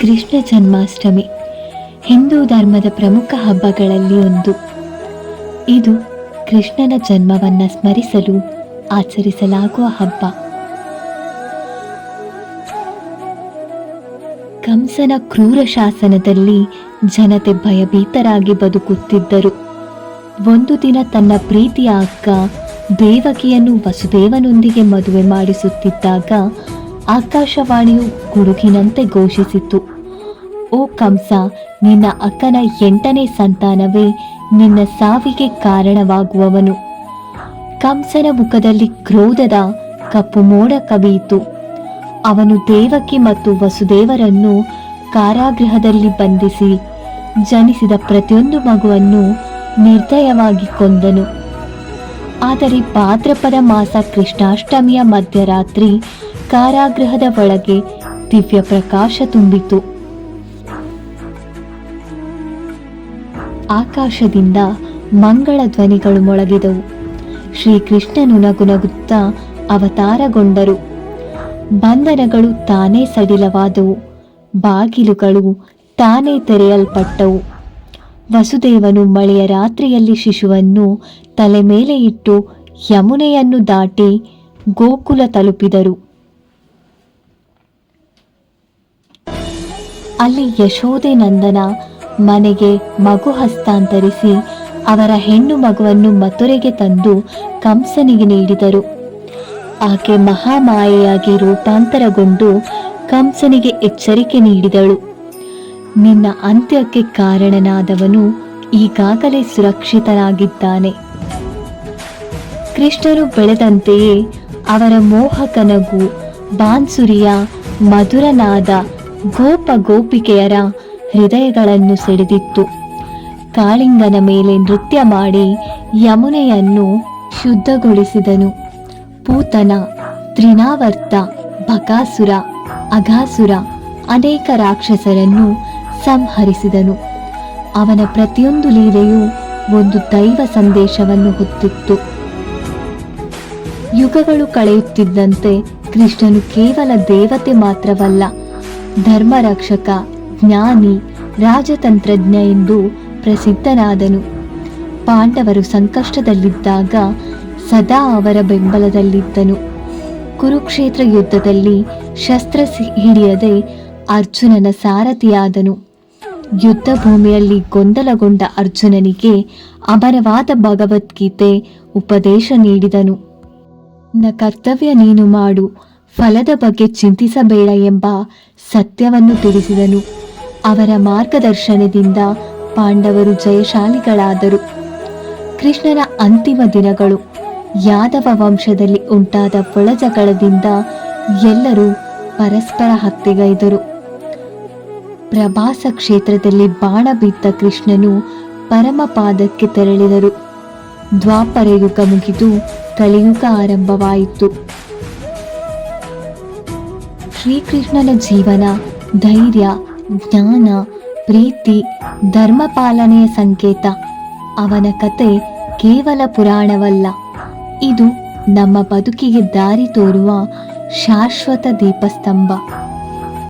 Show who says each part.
Speaker 1: ಕೃಷ್ಣ ಜನ್ಮಾಷ್ಟಮಿ, ಹಿಂದೂ ಧರ್ಮದ ಪ್ರಮುಖ ಹಬ್ಬಗಳಲ್ಲಿ ಒಂದು. ಇದು ಕೃಷ್ಣನ ಜನ್ಮವನ್ನು ಸ್ಮರಿಸಲು ಆಚರಿಸಲಾಗುವ ಹಬ್ಬ. ಕಂಸನ ಕ್ರೂರ ಶಾಸನದಲ್ಲಿ ಜನತೆ ಭಯಭೀತರಾಗಿ ಬದುಕುತ್ತಿದ್ದರು. ಒಂದು ದಿನ ತನ್ನ ಪ್ರೀತಿಯ ಅಕ್ಕ ದೇವಕಿಯನ್ನು ವಸುದೇವನೊಂದಿಗೆ ಮದುವೆ ಮಾಡಿಸುತ್ತಿದ್ದಾಗ ಆಕಾಶವಾಣಿಯು ಗುಡುಗಿನಂತೆ ಘೋಷಿಸಿತು. ಓ ಕಂಸ, ನಿನ್ನ ಅಕ್ಕನ ಎಂಟನೇ ಸಂತಾನವೇ, ನಿನ್ನ ಸಾವಿಗೆ ಕಾರಣವಾಗುವವನು. ಕಂಸನ ಮುಖದಲ್ಲಿ ಕ್ರೋಧದ ಕಪ್ಪು ಮೋಡ ಕವಿಯಿತು. ಅವನು ದೇವಕಿ ಮತ್ತು ವಸುದೇವರನ್ನು ಕಾರಾಗೃಹದಲ್ಲಿ ಬಂಧಿಸಿ, ಜನಿಸಿದ ಪ್ರತಿಯೊಂದು ಮಗುವನ್ನು ನಿರ್ದಯವಾಗಿ ಕೊಂದನು. ಆದರೆ ಭಾದ್ರಪದ ಮಾಸ ಕೃಷ್ಣಾಷ್ಟಮಿಯ ಮಧ್ಯರಾತ್ರಿ ಕಾರಾಗೃಹದ ಒಳಗೆ ದಿವ್ಯ ಪ್ರಕಾಶ ತುಂಬಿತು. ಆಕಾಶದಿಂದ ಮಂಗಳ ಧ್ವನಿಗಳು ಮೊಳಗಿದವು. ಶ್ರೀಕೃಷ್ಣನು ನಗುನಗುತ್ತಾ ಅವತಾರಗೊಂಡರು. ಬಂಧನಗಳು ತಾನೇ ಸಡಿಲವಾದವು. ಬಾಗಿಲುಗಳು ತಾನೇ ತೆರೆಯಲ್ಪಟ್ಟವು. ವಸುದೇವನು ಮಳೆಯ ರಾತ್ರಿಯಲ್ಲಿ ಶಿಶುವನ್ನು ತಲೆ ಮೇಲೆ ಇಟ್ಟು ಯಮುನೆಯನ್ನು ದಾಟಿ ಗೋಕುಲ ತಲುಪಿದರು. ಅಲ್ಲಿ ಯಶೋದೆ ನಂದನ ಮನೆಗೆ ಮಗು ಹಸ್ತಾಂತರಿಸಿ ಅವರ ಹೆಣ್ಣು ಮಗುವನ್ನು ಮಥುರೆಗೆ ತಂದು ಕಂಸನಿಗೆ ನೀಡಿದರು. ಆಕೆ ಮಹಾಮಾಯೆಯಾಗಿ ರೂಪಾಂತರಗೊಂಡು ಕಂಸನಿಗೆ ಎಚ್ಚರಿಕೆ ನೀಡಿದಳು. ನಿನ್ನ ಅಂತ್ಯಕ್ಕೆ ಕಾರಣನಾದವನು ಈಗಾಗಲೇ ಸುರಕ್ಷಿತನಾಗಿದ್ದಾನೆ. ಕೃಷ್ಣರು ಬೆಳೆದಂತೆಯೇ ಅವರ ಮೋಹಕನಗು ಬಾನ್ಸುರಿಯ ಮಧುರನಾದ ಗೋಪ ಗೋಪಿಕೆಯರ ಹೃದಯಗಳನ್ನು ಸೆಳೆದಿತ್ತು. ಕಾಳಿಂಗನ ಮೇಲೆ ನೃತ್ಯ ಮಾಡಿ ಯಮುನೆಯನ್ನು ಶುದ್ಧಗೊಳಿಸಿದನು. ಪೂತನ, ತ್ರಿನಾವರ್ತ, ಬಕಾಸುರ, ಅಘಾಸುರ ಅನೇಕ ರಾಕ್ಷಸರನ್ನು ಸಂಹರಿಸಿದನು. ಅವನ ಪ್ರತಿಯೊಂದು ಲೀಲೆಯೂ ಒಂದು ದೈವ ಸಂದೇಶವನ್ನು ಹೊತ್ತಿತ್ತು. ಯುಗಗಳು ಕಳೆಯುತ್ತಿದ್ದಂತೆ ಕೃಷ್ಣನು ಕೇವಲ ದೇವತೆ ಮಾತ್ರವಲ್ಲ ಧರ್ಮರಕ್ಷಕ, ಜ್ಞಾನಿ, ರಾಜತಂತ್ರಜ್ಞ ಎಂದು ಪ್ರಸಿದ್ಧನಾದನು. ಪಾಂಡವರು ಸಂಕಷ್ಟದಲ್ಲಿದ್ದಾಗ ಸದಾ ಅವರ ಬೆಂಬಲದಲ್ಲಿದ್ದನು. ಕುರುಕ್ಷೇತ್ರ ಯುದ್ಧದಲ್ಲಿ ಶಸ್ತ್ರ ಹಿಡಿಯದೆ ಅರ್ಜುನನ ಸಾರಥಿಯಾದನು. ಯುದ್ಧ ಭೂಮಿಯಲ್ಲಿ ಗೊಂದಲಗೊಂಡ ಅರ್ಜುನನಿಗೆ ಅಮರವಾದ ಭಗವದ್ಗೀತೆ ಉಪದೇಶ ನೀಡಿದನು. ನ ಕರ್ತವ್ಯ ನೀನು ಮಾಡು ಫಲದ ಬಗ್ಗೆ ಚಿಂತಿಸಬೇಡ ಎಂಬ ಸತ್ಯವನ್ನು ತಿಳಿಸಿದನು. ಅವರ ಮಾರ್ಗದರ್ಶನದಿಂದ ಪಾಂಡವರು ಜಯಶಾಲಿಗಳಾದರು. ಕೃಷ್ಣನ ಅಂತಿಮ ದಿನಗಳು. ಯಾದವ ವಂಶದಲ್ಲಿ ಉಂಟಾದ ಒಳಜಗಳದಿಂದ ಎಲ್ಲರೂ ಪರಸ್ಪರ ಹತ್ಯೆಗೈದರು. ಪ್ರಭಾಸ ಕ್ಷೇತ್ರದಲ್ಲಿ ಬಾಣ ಬಿದ್ದ ಕೃಷ್ಣನು ಪರಮಪಾದಕ್ಕೆ ತೆರಳಿದರು. ದ್ವಾಪರ ಯುಗ ಮುಗಿದು ಕಲಿಯುಗ ಆರಂಭವಾಯಿತು. ಶ್ರೀಕೃಷ್ಣನ ಜೀವನ, ಧೈರ್ಯ, ಜ್ಞಾನ, ಪ್ರೀತಿ, ಧರ್ಮ ಪಾಲನೆಯ ಸಂಕೇತ. ಅವನ ಕತೆ ಕೇವಲ ಪುರಾಣವಲ್ಲ. ಇದು ನಮ್ಮ ಬದುಕಿಗೆ ದಾರಿ ತೋರುವ ಶಾಶ್ವತ ದೀಪಸ್ತಂಭ.